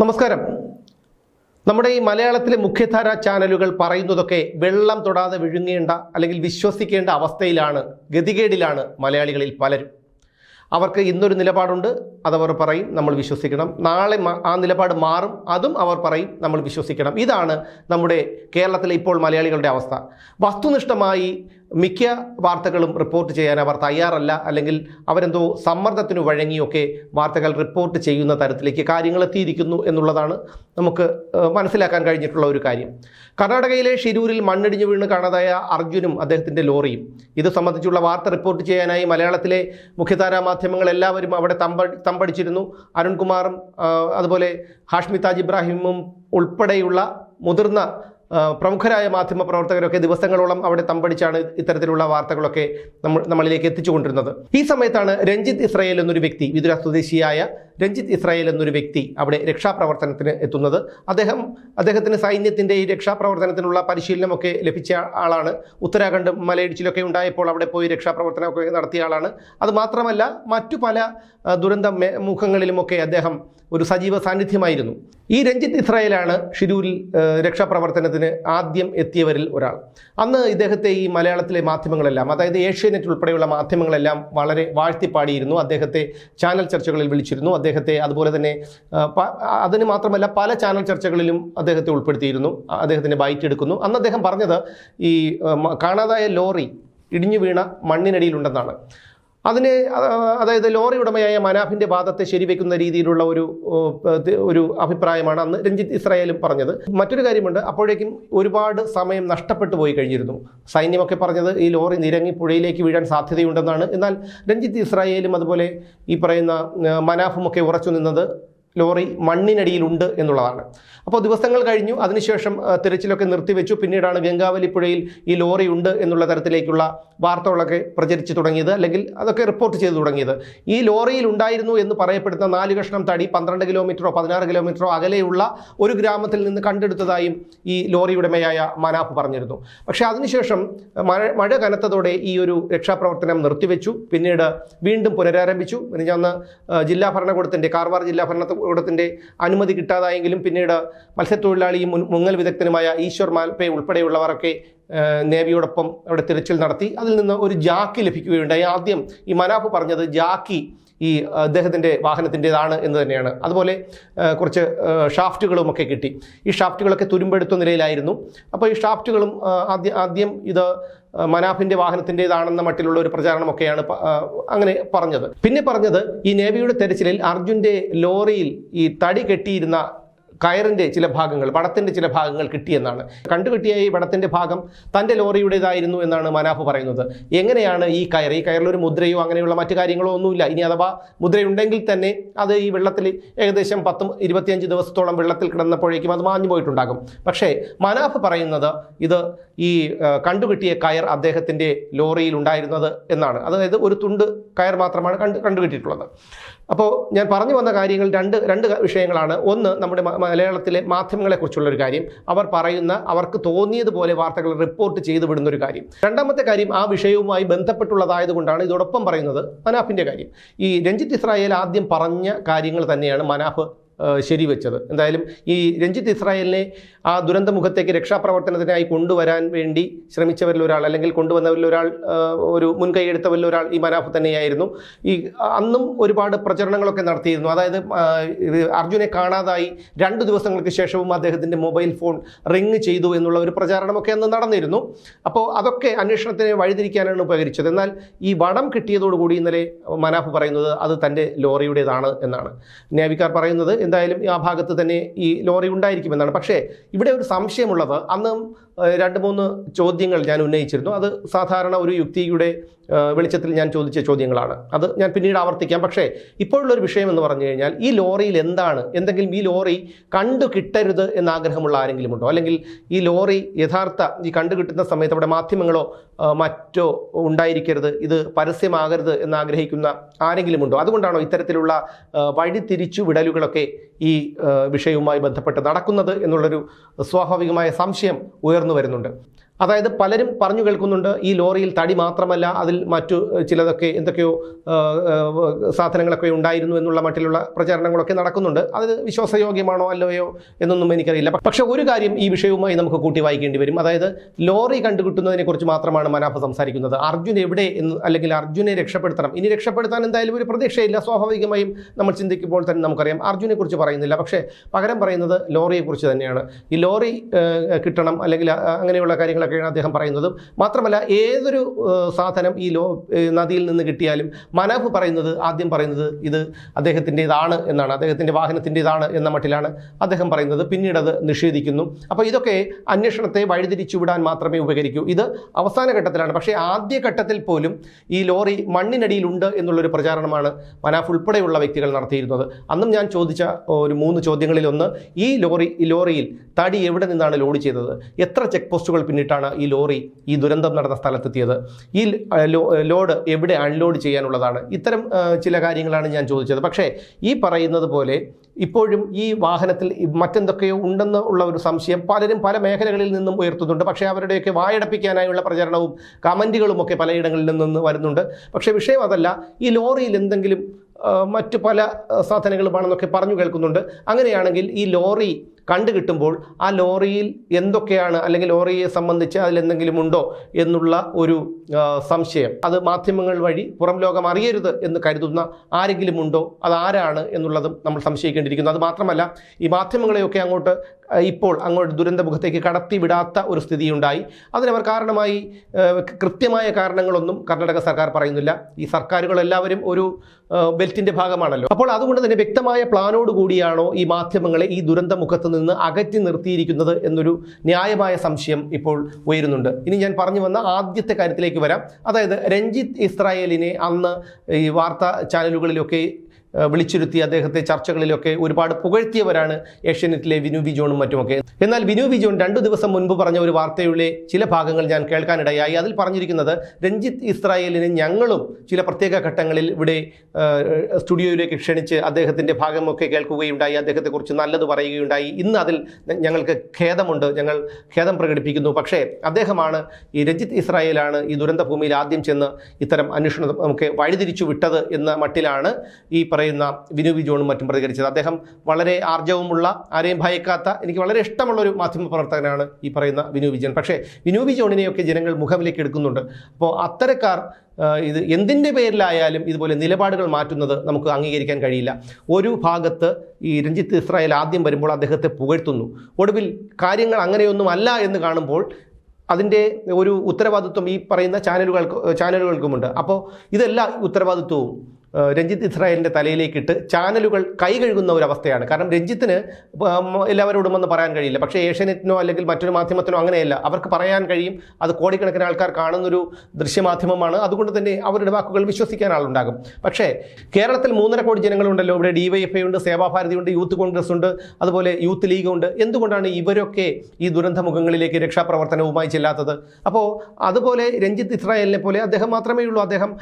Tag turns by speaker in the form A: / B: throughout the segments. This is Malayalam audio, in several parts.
A: നമസ്കാരം. നമ്മുടെ ഈ മലയാളത്തിലെ മുഖ്യധാര ചാനലുകൾ പറയുന്നതൊക്കെ വെള്ളം തൊടാതെ വിഴുങ്ങേണ്ട അല്ലെങ്കിൽ വിശ്വസിക്കേണ്ട അവസ്ഥയിലാണ് ഗതികേടിലാണ് മലയാളികളിൽ പലരും. അവർക്ക് ഇന്നൊരു നിലപാടുണ്ട് അതവർ പറയും നമ്മൾ വിശ്വസിക്കണം. നാളെ ആ നിലപാട് മാറും അതും അവർ പറയും നമ്മൾ വിശ്വസിക്കണം. ഇതാണ് നമ്മുടെ കേരളത്തിലെ ഇപ്പോൾ മലയാളികളുടെ അവസ്ഥ. വസ്തുനിഷ്ഠമായി മിക്ക വാർത്തകളും റിപ്പോർട്ട് ചെയ്യാൻ അവർ തയ്യാറല്ല. അല്ലെങ്കിൽ അവരെന്തോ സമ്മർദ്ദത്തിന് വഴങ്ങിയൊക്കെ വാർത്തകൾ റിപ്പോർട്ട് ചെയ്യുന്ന തരത്തിലേക്ക് കാര്യങ്ങൾ എത്തിയിരിക്കുന്നു എന്നുള്ളതാണ് നമുക്ക് മനസ്സിലാക്കാൻ കഴിഞ്ഞിട്ടുള്ള ഒരു കാര്യം. കർണാടകയിലെ ഷിരൂരിൽ മണ്ണിടിഞ്ഞു വീണ് കാണാതായ അർജുനും അദ്ദേഹത്തിന്റെ ലോറിയും. ഇത് സംബന്ധിച്ചുള്ള വാർത്ത റിപ്പോർട്ട് ചെയ്യാനായി മലയാളത്തിലെ മുഖ്യധാരാ മാധ്യമങ്ങൾ എല്ലാവരും അവിടെ തമ്പ തമ്പടിച്ചിരുന്നു. അരുൺകുമാറും അതുപോലെ ഹാഷ്മി താജ് ഇബ്രാഹിമും ഉൾപ്പെടെയുള്ള മുതിർന്ന പ്രമുഖരായ മാധ്യമ പ്രവർത്തകരൊക്കെ ദിവസങ്ങളോളം അവിടെ തമ്പടിച്ചാണ് ഇത്തരത്തിലുള്ള വാർത്തകളൊക്കെ നമ്മൾ നമ്മളിലേക്ക് എത്തിച്ചുകൊണ്ടിരുന്നത്. ഈ സമയത്താണ് രഞ്ജിത്ത് ഇസ്രായേൽ എന്നൊരു വ്യക്തി വിദുര സ്വദേശിയായ രഞ്ജിത്ത് ഇസ്രായേൽ എന്നൊരു വ്യക്തി അവിടെ രക്ഷാപ്രവർത്തനത്തിന് എത്തുന്നത്. അദ്ദേഹം അദ്ദേഹത്തിന് സൈന്യത്തിന്റെ ഈ രക്ഷാപ്രവർത്തനത്തിനുള്ള പരിശീലനമൊക്കെ ലഭിച്ച ആളാണ്. ഉത്തരാഖണ്ഡ് മലയിടിച്ചിലൊക്കെ ഉണ്ടായപ്പോൾ അവിടെ പോയി രക്ഷാപ്രവർത്തനമൊക്കെ നടത്തിയ ആളാണ്. അതുമാത്രമല്ല മറ്റു പല ദുരന്ത മുഖങ്ങളിലുമൊക്കെ അദ്ദേഹം ഒരു സജീവ സാന്നിധ്യമായിരുന്നു. ഈ രഞ്ജിത്ത് ഇസ്രായേലാണ് ഷിരൂരിൽ രക്ഷാപ്രവർത്തനത്തിന് ആദ്യം എത്തിയവരിൽ ഒരാൾ. അന്ന് ഇദ്ദേഹത്തെ ഈ മലയാളത്തിലെ മാധ്യമങ്ങളെല്ലാം അതായത് ഏഷ്യാനെറ്റ് ഉൾപ്പെടെയുള്ള മാധ്യമങ്ങളെല്ലാം വളരെ വാഴ്ത്തിപ്പാടിയിരുന്നു. അദ്ദേഹത്തെ ചാനൽ ചർച്ചകളിൽ വിളിച്ചിരുന്നു. അദ്ദേഹത്തെ അതുപോലെ തന്നെ അതിന് മാത്രമല്ല പല ചാനൽ ചർച്ചകളിലും അദ്ദേഹത്തെ ഉൾപ്പെടുത്തിയിരുന്നു. അദ്ദേഹത്തിന്റെ ബൈറ്റ് എടുക്കുന്നു. അന്ന് അദ്ദേഹം പറഞ്ഞത് ഈ കാണാതായ ലോറി ഇടിഞ്ഞു വീണ മണ്ണിനടിയിലുണ്ടെന്നാണ്. അതിന് അതായത് ലോറി ഉടമയായ മനാഫിന്റെ വാദത്തെ ശരിവെക്കുന്ന രീതിയിലുള്ള ഒരു ഒരു അഭിപ്രായമാണ് അന്ന് രഞ്ജിത്ത് ഇസ്രായേലും പറഞ്ഞത്. മറ്റൊരു കാര്യമുണ്ട് അപ്പോഴേക്കും ഒരുപാട് സമയം നഷ്ടപ്പെട്ടു പോയി കഴിഞ്ഞിരുന്നു. സൈന്യമൊക്കെ പറഞ്ഞത് ഈ ലോറി നിരങ്ങി പുഴയിലേക്ക് വീഴാൻ സാധ്യതയുണ്ടെന്നാണ്. എന്നാൽ രഞ്ജിത്ത് ഇസ്രായേലും അതുപോലെ ഈ പറയുന്ന മനാഫുമൊക്കെ ഉറച്ചു നിന്നത് ലോറി മണ്ണിനടിയിലുണ്ട് എന്നുള്ളതാണ്. അപ്പോൾ ദിവസങ്ങൾ കഴിഞ്ഞു അതിനുശേഷം തിരച്ചിലൊക്കെ നിർത്തിവെച്ചു. പിന്നീടാണ് ഗംഗാവലി പുഴയിൽ ഈ ലോറി ഉണ്ട് എന്നുള്ള തരത്തിലേക്കുള്ള വാർത്തകളൊക്കെ പ്രചരിച്ചു തുടങ്ങിയത് അല്ലെങ്കിൽ അതൊക്കെ റിപ്പോർട്ട് ചെയ്തു തുടങ്ങിയത്. ഈ ലോറിയിൽ ഉണ്ടായിരുന്നു എന്ന് പറയപ്പെടുന്ന നാല് കഷ്ണം തടി പന്ത്രണ്ട് കിലോമീറ്ററോ പതിനാറ് കിലോമീറ്ററോ അകലെയുള്ള ഒരു ഗ്രാമത്തിൽ നിന്ന് കണ്ടെടുത്തതായും ഈ ലോറി ഉടമയായ മനാഫ് പറഞ്ഞിരുന്നു. പക്ഷേ അതിനുശേഷം മഴ മഴ കനത്തതോടെ ഈ ഒരു രക്ഷാപ്രവർത്തനം നിർത്തിവെച്ചു. പിന്നീട് വീണ്ടും പുനരാരംഭിച്ചു. ഞാൻ ജില്ലാ ഭരണകൂടത്തിന്റെ കാർവാർ ജില്ലാ ഭരണകൂടത്തിന്റെ അനുമതി കിട്ടാതായെങ്കിലും പിന്നീട് മത്സ്യത്തൊഴിലാളിയും മുങ്ങൽ വിദഗ്ധനുമായ ഈശ്വർ മാൽപേ ഉൾപ്പെടെയുള്ളവരൊക്കെ നേവിയോടൊപ്പം അവിടെ തിരച്ചിൽ നടത്തി. അതിൽ നിന്ന് ഒരു ജാക്കി ലഭിക്കുകയുണ്ടായി. ആദ്യം ഈ മനാഫ് പറഞ്ഞത് ജാക്കി ഈ അദ്ദേഹത്തിന്റെ വാഹനത്തിന്റെതാണ് എന്ന് തന്നെയാണ്. അതുപോലെ കുറച്ച് ഷാഫ്റ്റുകളും ഒക്കെ കിട്ടി. ഈ ഷാഫ്റ്റുകളൊക്കെ തുരുമ്പെടുത്ത നിലയിലായിരുന്നു. അപ്പോൾ ഈ ഷാഫ്റ്റുകളും ആദ്യം ആദ്യം ഇത് ആ, മനാഫിന്റെ വാഹനത്തിന്റെതാണെന്ന മട്ടിലുള്ള ഒരു പ്രചാരണമൊക്കെയാണ് അങ്ങനെ പറഞ്ഞത്. പിന്നെ പറഞ്ഞത് ഈ നേവിയുടെ തെരച്ചിലിൽ അർജുന്റെ ലോറിയിൽ ഈ തടി കെട്ടിയിരുന്ന കയറിന്റെ ചില ഭാഗങ്ങൾ വടത്തിന്റെ ചില ഭാഗങ്ങൾ കിട്ടിയെന്നാണ്. കണ്ടുകിട്ടിയ ഈ വടത്തിന്റെ ഭാഗം തന്റെ ലോറിയുടേതായിരുന്നു എന്നാണ് മനാഫ് പറയുന്നത്. എങ്ങനെയാണ് ഈ കയർ? ഈ കയറിലൊരു മുദ്രയോ അങ്ങനെയുള്ള മറ്റു കാര്യങ്ങളോ ഒന്നുമില്ല. ഇനി അഥവാ മുദ്രയുണ്ടെങ്കിൽ തന്നെ അത് ഈ വെള്ളത്തിൽ ഏകദേശം പത്തും ഇരുപത്തിയഞ്ച് ദിവസത്തോളം വെള്ളത്തിൽ കിടന്നപ്പോഴേക്കും അത് മാഞ്ഞു പോയിട്ടുണ്ടാകും. പക്ഷേ മനാഫ് പറയുന്നത് ഇത് ഈ കണ്ടുകിട്ടിയ കയർ അദ്ദേഹത്തിന്റെ ലോറിയിൽ ഉണ്ടായിരുന്നത് എന്നാണ്. അതായത് ഒരു തുണ്ട് കയർ മാത്രമാണ് കണ്ടു കണ്ടുകിട്ടിയിട്ടുള്ളത്. അപ്പോൾ ഞാൻ പറഞ്ഞു വന്ന കാര്യങ്ങൾ രണ്ട് രണ്ട് വിഷയങ്ങളാണ്. ഒന്ന് നമ്മുടെ മലയാളത്തിലെ മാധ്യമങ്ങളെക്കുറിച്ചുള്ള ഒരു കാര്യം. അവർ പറയുന്ന അവർക്ക് തോന്നിയതുപോലെ വാർത്തകൾ റിപ്പോർട്ട് ചെയ്തു വിടുന്ന ഒരു കാര്യം. രണ്ടാമത്തെ കാര്യം ആ വിഷയവുമായി ബന്ധപ്പെട്ടുള്ളതായതുകൊണ്ടാണ് ഇതോടൊപ്പം പറയുന്നത് മനാഫിന്റെ കാര്യം. ഈ രഞ്ജിത്ത് ഇസ്രായേൽ ആദ്യം പറഞ്ഞ കാര്യങ്ങൾ തന്നെയാണ് മനാഫ് ശരിവെച്ചത്. എന്തായാലും ഈ രഞ്ജിത്ത് ഇസ്രായേലിനെ ആ ദുരന്ത മുഖത്തേക്ക് രക്ഷാപ്രവർത്തനത്തിനായി കൊണ്ടുവരാൻ വേണ്ടി ശ്രമിച്ചവരിൽ ഒരാൾ അല്ലെങ്കിൽ കൊണ്ടുവന്നവരിൽ ഒരാൾ ഒരു മുൻകൈയെടുത്തവരിൽ ഒരാൾ ഈ മനാഫ് തന്നെയായിരുന്നു. ഈ അന്നും ഒരുപാട് പ്രചരണങ്ങളൊക്കെ നടത്തിയിരുന്നു. അതായത് അർജുനെ കാണാതായി രണ്ട് ദിവസങ്ങൾക്ക് ശേഷവും അദ്ദേഹത്തിന്റെ മൊബൈൽ ഫോൺ റിങ് ചെയ്തു എന്നുള്ള ഒരു പ്രചാരണമൊക്കെ അന്ന് നടന്നിരുന്നു. അപ്പോൾ അതൊക്കെ അന്വേഷണത്തിന് വഴിതിരിക്കാനാണ് ഉപകരിച്ചത്. എന്നാൽ ഈ വടം കിട്ടിയതോടുകൂടി ഇന്നലെ മനാഫ് പറയുന്നത് അത് തന്റെ ലോറിയുടേതാണ് എന്നാണ്. നേവിക്കാർ പറയുന്നത് എന്തായാലും ആ ഭാഗത്ത് തന്നെ ഈ ലോറി ഉണ്ടായിരിക്കുമെന്നാണ്. പക്ഷേ ഇവിടെ ഒരു സംശയമുള്ളത്. അന്ന് രണ്ട് മൂന്ന് ചോദ്യങ്ങൾ ഞാൻ ഉന്നയിച്ചിരുന്നു. അത് സാധാരണ ഒരു യുക്തിയുടെ വെളിച്ചത്തിൽ ഞാൻ ചോദിച്ച ചോദ്യങ്ങളാണ്. അത് ഞാൻ പിന്നീട് ആവർത്തിക്കാം. പക്ഷേ ഇപ്പോഴുള്ളൊരു വിഷയം എന്ന് പറഞ്ഞു കഴിഞ്ഞാൽ ഈ ലോറിയിൽ എന്താണ്? എന്തെങ്കിലും ഈ ലോറി കണ്ടു കിട്ടരുത് എന്ന ആഗ്രഹമുള്ള ആരെങ്കിലും ഉണ്ടോ? അല്ലെങ്കിൽ ഈ ലോറി യഥാർത്ഥ ഈ കണ്ടു കിട്ടുന്ന സമയത്ത് അവിടെ മാധ്യമങ്ങളോ മറ്റോ ഉണ്ടായിരിക്കരുത്? ഇത് പരസ്യമാകരുത് എന്ന് ആഗ്രഹിക്കുന്ന ആരെങ്കിലും ഉണ്ടോ? അതുകൊണ്ടാണോ ഇത്തരത്തിലുള്ള വഴിതിരിച്ചു വിടലുകളൊക്കെ ഈ വിഷയവുമായി ബന്ധപ്പെട്ട് നടക്കുന്നത് എന്നുള്ളൊരു സ്വാഭാവികമായ സംശയം ഉയർന്നു വരുന്നുണ്ട്. അതായത് പലരും പറഞ്ഞു കേൾക്കുന്നുണ്ട് ഈ ലോറിയിൽ തടി മാത്രമല്ല അതിൽ മറ്റു ചിലതൊക്കെ എന്തൊക്കെയോ സാധനങ്ങളൊക്കെ ഉണ്ടായിരുന്നു എന്നുള്ള മട്ടിലുള്ള പ്രചാരണങ്ങളൊക്കെ നടക്കുന്നുണ്ട്. അത് വിശ്വാസയോഗ്യമാണോ അല്ലയോ എന്നൊന്നും എനിക്കറിയില്ല. പക്ഷെ ഒരു കാര്യം ഈ വിഷയവുമായി നമുക്ക് കൂട്ടി വായിക്കേണ്ടി വരും. അതായത് ലോറി കണ്ടുകിട്ടുന്നതിനെ കുറിച്ച് മാത്രമാണ് മനാഫ സംസാരിക്കുന്നത്. അർജുൻ എവിടെ എന്ന് അല്ലെങ്കിൽ അർജുനെ രക്ഷപ്പെടുത്തണം. ഇനി രക്ഷപ്പെടുത്താൻ എന്തായാലും ഒരു പ്രതീക്ഷയില്ല. സ്വാഭാവികമായും നമ്മൾ ചിന്തിക്കുമ്പോൾ തന്നെ നമുക്കറിയാം അർജുനെ കുറിച്ച് പറയുന്നില്ല. പക്ഷേ പകരം പറയുന്നത് ലോറിയെക്കുറിച്ച് തന്നെയാണ്. ഈ ലോറി കിട്ടണം അല്ലെങ്കിൽ അങ്ങനെയുള്ള അങ്ങനെയുള്ള കാര്യങ്ങളൊക്കെയാണ് അദ്ദേഹം പറയുന്നത്. മാത്രമല്ല ഏതൊരു സാധനം ഈ ലോ നദിയിൽ നിന്ന് കിട്ടിയാലും മനാഫ് പറയുന്നത് ആദ്യം പറയുന്നത് ഇത് അദ്ദേഹത്തിന്റെതാണ് എന്നാണ്. അദ്ദേഹത്തിന്റെ വാഹനത്തിന്റെതാണ് എന്ന മട്ടിലാണ് അദ്ദേഹം പറയുന്നത്. പിന്നീട് അത് നിഷേധിക്കുന്നു. അപ്പോൾ ഇതൊക്കെ അന്വേഷണത്തെ വഴിതിരിച്ചു വിടാൻ മാത്രമേ ഉപകരിക്കൂ. ഇത് അവസാന ഘട്ടത്തിലാണ്. പക്ഷേ ആദ്യ ഘട്ടത്തിൽ പോലും ഈ ലോറി മണ്ണിനടിയിലുണ്ട് എന്നുള്ളൊരു പ്രചാരണമാണ് മനാഫ് ഉൾപ്പെടെയുള്ള വ്യക്തികൾ നടത്തിയിരുന്നത്. അന്നും ഞാൻ ചോദിച്ച ഒരു മൂന്ന് ചോദ്യങ്ങളിലൊന്ന് ഈ ലോറി ലോറിയിൽ തടി എവിടെ നിന്നാണ് ലോഡ് ചെയ്തത്? എത്ര ചെക്ക് പോസ്റ്റുകൾ പിന്നിട്ടാണ് ഈ ലോറി ഈ ദുരന്തം നടന്ന സ്ഥലത്തെത്തിയത്. ഈ ലോഡ് എവിടെ അൺലോഡ് ചെയ്യാനുള്ളതാണ്. ഇത്തരം ചില കാര്യങ്ങളാണ് ഞാൻ ചോദിച്ചത്. പക്ഷേ ഈ പറയുന്നത് പോലെ ഇപ്പോഴും ഈ വാഹനത്തിൽ മറ്റെന്തൊക്കെയോ ഉണ്ടെന്ന് ഉള്ള ഒരു സംശയം പലരും പല മേഖലകളിൽ നിന്നും ഉയർത്തുന്നുണ്ട്. പക്ഷേ അവരുടെയൊക്കെ വായടപ്പിക്കാനായുള്ള പ്രചരണവും കമന്റുകളും ഒക്കെ പലയിടങ്ങളിൽ നിന്ന് വരുന്നുണ്ട്. പക്ഷേ വിഷയം അതല്ല. ഈ ലോറിയിൽ എന്തെങ്കിലും മറ്റു പല സാധനങ്ങളുമാണെന്നൊക്കെ പറഞ്ഞു കേൾക്കുന്നുണ്ട്. അങ്ങനെയാണെങ്കിൽ ഈ ലോറി കണ്ടു കിട്ടുമ്പോൾ ആ ലോറിയിൽ എന്തൊക്കെയാണ് അല്ലെങ്കിൽ ലോറിയെ സംബന്ധിച്ച് അതിലെന്തെങ്കിലും ഉണ്ടോ എന്നുള്ള ഒരു സംശയം. അത് മാധ്യമങ്ങൾ വഴി പുറം ലോകം അറിയരുത് എന്ന് കരുതുന്ന ആരെങ്കിലും ഉണ്ടോ? അത് ആരാണ് എന്നുള്ളതും നമ്മൾ സംശയിക്കേണ്ടിയിരിക്കുന്നു. അത് മാത്രമല്ല ഈ മാധ്യമങ്ങളെയൊക്കെ അങ്ങോട്ട് ഇപ്പോൾ അങ്ങോട്ട് ദുരന്തമുഖത്തേക്ക് കടത്തി വിടാത്ത ഒരു സ്ഥിതിയുണ്ടായി. അതിനവർ കാരണമായി കൃത്യമായ കാരണങ്ങളൊന്നും കർണാടക സർക്കാർ പറയുന്നില്ല. ഈ സർക്കാരുകളെല്ലാവരും ഒരു ബെൽറ്റിന്റെ ഭാഗമാണല്ലോ. അപ്പോൾ അതുകൊണ്ട് തന്നെ വ്യക്തമായ പ്ലാനോട് കൂടിയാണോ ഈ മാധ്യമങ്ങളെ ഈ ദുരന്തമുഖത്ത് നിന്ന് അകറ്റി നിർത്തിയിരിക്കുന്നത് എന്നൊരു ന്യായമായ സംശയം ഇപ്പോൾ ഉയരുന്നുണ്ട്. ഇനി ഞാൻ പറഞ്ഞു വന്ന ആദ്യത്തെ കാര്യത്തിലേക്ക് വരാം. അതായത് രഞ്ജിത്ത് ഇസ്രായേലിനെ അന്ന് ഈ വാർത്താ ചാനലുകളിലൊക്കെ വിളിച്ചിരുത്തി അദ്ദേഹത്തെ ചർച്ചകളിലൊക്കെ ഒരുപാട് പുകഴ്ത്തിയവരാണ് ഏഷ്യനെറ്റിലെ വിനു ബിജോണും മറ്റുമൊക്കെ. എന്നാൽ വിനു ബിജോൺ രണ്ടു ദിവസം മുൻപ് പറഞ്ഞ ഒരു വാർത്തയുടെ ചില ഭാഗങ്ങൾ ഞാൻ കേൾക്കാനിടയായി. അതിൽ പറഞ്ഞിരിക്കുന്നത് രഞ്ജിത്ത് ഇസ്രായേലിനെ ഞങ്ങളും ചില പ്രത്യേക ഘട്ടങ്ങളിൽ ഇവിടെ സ്റ്റുഡിയോയിലേക്ക് ക്ഷണിച്ച് അദ്ദേഹത്തിന്റെ ഭാഗമൊക്കെ കേൾക്കുകയുണ്ടായി. അദ്ദേഹത്തെക്കുറിച്ച് നല്ലത് പറയുകയുണ്ടായി. ഇന്ന് അതിൽ ഞങ്ങൾക്ക് ഖേദമുണ്ട്. ഞങ്ങൾ ഖേദം പ്രകടിപ്പിക്കുന്നു. പക്ഷേ അദ്ദേഹമാണ് ഈ രഞ്ജിത്ത് ഇസ്രായേലാണ് ഈ ദുരന്തഭൂമിയിൽ ആദ്യം ചെന്ന് ഇത്തരം അന്വേഷണം നമുക്ക് വഴിതിരിച്ചു വിട്ടത് എന്ന മട്ടിലാണ് ഈ പറയുന്ന വിനു വിജോണും മറ്റും പ്രതികരിച്ചത്. അദ്ദേഹം വളരെ ആർജവുമുള്ള ആരെയും ഭയക്കാത്ത എനിക്ക് വളരെ ഇഷ്ടമുള്ള ഒരു മാധ്യമ പ്രവർത്തകനാണ് ഈ പറയുന്ന വിനു വിജയൻ പക്ഷേ വിനു വിജോണിനെയൊക്കെ ജനങ്ങൾ മുഖമിലേക്ക് എടുക്കുന്നുണ്ട്. അപ്പോൾ അത്തരക്കാർ ഇത് എന്തിന്റെ പേരിലായാലും ഇതുപോലെ നിലപാടുകൾ മാറ്റുന്നത് നമുക്ക് അംഗീകരിക്കാൻ കഴിയില്ല. ഒരു ഭാഗത്ത് ഈ രഞ്ജിത്ത് ഇസ്രായേൽ ആദ്യം വരുമ്പോൾ അദ്ദേഹത്തെ പുകഴ്ത്തുന്നു. ഒടുവിൽ കാര്യങ്ങൾ അങ്ങനെയൊന്നും അല്ല എന്ന് കാണുമ്പോൾ അതിന്റെ ഒരു ഉത്തരവാദിത്വം ഈ പറയുന്ന ചാനലുകൾക്ക് ചാനലുകൾക്കുമുണ്ട്. അപ്പോൾ ഇതെല്ലാ ഉത്തരവാദിത്വവും രഞ്ജിത്ത് ഇസ്രായേലിന്റെ തലയിലേക്കിട്ട് ചാനലുകൾ കൈ കഴുകുന്ന ഒരു അവസ്ഥയാണ്. കാരണം രഞ്ജിത്തിന് എല്ലാവരോടുമെന്ന് പറയാൻ കഴിയില്ല. പക്ഷേ ഏഷ്യാനെറ്റിനോ അല്ലെങ്കിൽ മറ്റൊരു മാധ്യമത്തിനോ അങ്ങനെയല്ല. അവർക്ക് പറയാൻ കഴിയും. അത് കോടിക്കണക്കിന് ആൾക്കാർ കാണുന്നൊരു ദൃശ്യമാധ്യമമാണ്. അതുകൊണ്ട് തന്നെ അവരുടെ വാക്കുകൾ വിശ്വസിക്കാൻ ആളുണ്ടാകും. പക്ഷേ കേരളത്തിൽ മൂന്നര കോടി ജനങ്ങളുണ്ടല്ലോ. ഇവിടെ ഡിവൈഎഫ്ഐ ഉണ്ട് സേവാഭാരതി ഉണ്ട് യൂത്ത് കോൺഗ്രസ് ഉണ്ട് അതുപോലെ യൂത്ത് ലീഗ് ഉണ്ട്. എന്തുകൊണ്ടാണ് ഇവരൊക്കെ ഈ ദുരന്തമുഖങ്ങളിലേക്ക് രക്ഷാപ്രവർത്തനവുമായി ചെല്ലാത്തത്? അപ്പോൾ അതുപോലെ രഞ്ജിത്ത് ഇസ്രായേലിനെ പോലെ അദ്ദേഹം മാത്രമേ ഉള്ളൂ അദ്ദേഹം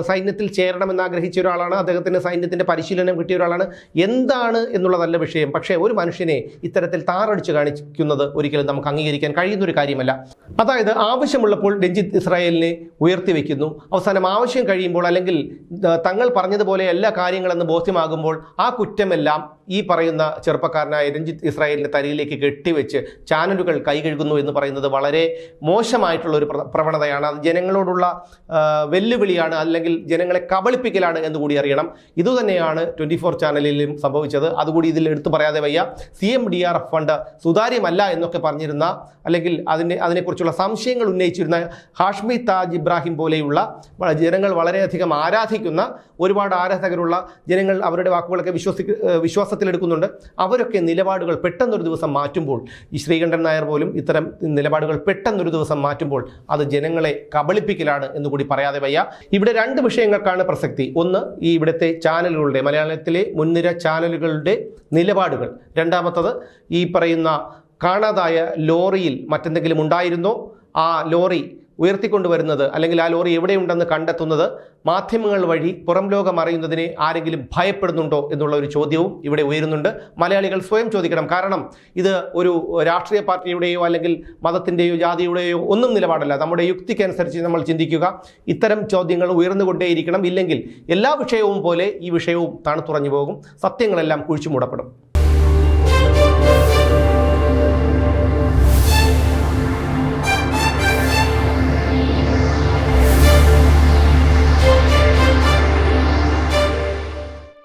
A: സൈന്യത്തിൽ പ- ആ, ആഗ്രഹിച്ച ഒരാളാണ്. അദ്ദേഹത്തിന് സൈന്യത്തിന്റെ പരിശീലനം കിട്ടിയ ഒരാളാണ്. എന്താണ് എന്നുള്ളതല്ല വിഷയം. പക്ഷേ ഒരു മനുഷ്യനെ ഇത്തരത്തിൽ താറടിച്ച് കാണിക്കുന്നത് ഒരിക്കലും നമുക്ക് അംഗീകരിക്കാൻ കഴിയുന്ന ഒരു കാര്യമല്ല. അതായത് ആവശ്യമുള്ളപ്പോൾ രഞ്ജിത്ത് ഇസ്രായേലിനെ ഉയർത്തി വയ്ക്കുന്നു അവസാനം ആവശ്യം കഴിയുമ്പോൾ അല്ലെങ്കിൽ തങ്ങൾ പറഞ്ഞതുപോലെ എല്ലാ കാര്യങ്ങളെന്ന് ബോധ്യമാകുമ്പോൾ ആ കുറ്റമെല്ലാം ഈ പറയുന്ന ചെറുപ്പക്കാരനായ രഞ്ജിത്ത് ഇസ്രായേലിന്റെ തലയിലേക്ക് കെട്ടിവെച്ച് ചാനലുകൾ കൈകഴുകുന്നു എന്ന് പറയുന്നത് വളരെ മോശമായിട്ടുള്ള ഒരു പ്ര- പ്രവണതയാണ്. അത് ജനങ്ങളോടുള്ള വെല്ലുവിളിയാണ്. അല്ലെങ്കിൽ ജനങ്ങളെ കബളിപ്പിക്കലാണ് എന്ന് കൂടി അറിയണം. ഇതുതന്നെയാണ് ട്വന്റി ഫോർ ചാനലിലും സംഭവിച്ചത്. അതുകൂടി ഇതിൽ എടുത്തു പറയാതെ വയ്യ. C M D R F fund സുതാര്യമല്ല എന്നൊക്കെ പറഞ്ഞിരുന്ന അല്ലെങ്കിൽ അതിനെ അതിനെക്കുറിച്ചുള്ള സംശയങ്ങൾ ഉന്നയിച്ചിരുന്ന ഹാഷ്മി താജ് ഇബ്രാഹിം പോലെയുള്ള ജനങ്ങൾ വളരെയധികം ആരാധിക്കുന്ന ഒരുപാട് ആരാധകരുള്ള ജനങ്ങൾ അവരുടെ വാക്കുകളൊക്കെ വിശ്വസി വിശ്വാസത്തിലെടുക്കുന്നുണ്ട്. അവരൊക്കെ നിലപാടുകൾ പെട്ടെന്നൊരു ദിവസം മാറ്റുമ്പോൾ ഈ ശ്രീകണ്ഠൻ നായർ പോലും ഇത്തരം നിലപാടുകൾ പെട്ടെന്നൊരു ദിവസം മാറ്റുമ്പോൾ അത് ജനങ്ങളെ കബളിപ്പിക്കലാണ് എന്നുകൂടി പറയാതെ വയ്യ. ഇവിടെ രണ്ട് വിഷയങ്ങൾക്കാണ് പ്രസക്തി. ഒന്ന് ഈ ഇവിടുത്തെ ചാനലുകളുടെ മലയാളത്തിലെ മുൻനിര ചാനലുകളുടെ നിലപാടുകൾ. രണ്ടാമത്തത് ഈ പറയുന്ന കാണാതായ ലോറിയിൽ മറ്റെന്തെങ്കിലും ഉണ്ടായിരുന്നോ? ആ ലോറി ഉയർത്തിക്കൊണ്ടുവരുന്നത് അല്ലെങ്കിൽ ആ ലോറി എവിടെയുണ്ടെന്ന് കണ്ടെത്തുന്നത് മാധ്യമങ്ങൾ വഴി പുറം ലോകം അറിയുന്നതിനെ ആരെങ്കിലും ഭയപ്പെടുന്നുണ്ടോ എന്നുള്ള ഒരു ചോദ്യവും ഇവിടെ ഉയരുന്നുണ്ട്. മലയാളികൾ സ്വയം ചോദിക്കണം. കാരണം ഇത് ഒരു രാഷ്ട്രീയ പാർട്ടിയുടെയോ അല്ലെങ്കിൽ മതത്തിന്റെയോ ജാതിയുടെയോ ഒന്നും നിലപാടല്ല. നമ്മുടെ യുക്തിക്കനുസരിച്ച് നമ്മൾ ചിന്തിക്കുക. ഇത്തരം ചോദ്യങ്ങൾ ഉയർന്നുകൊണ്ടേയിരിക്കണം. ഇല്ലെങ്കിൽ എല്ലാ വിഷയവും പോലെ ഈ വിഷയവും തണുത്തുറഞ്ഞു പോകും. സത്യങ്ങളെല്ലാം കുഴിച്ചു മൂടപ്പെടും.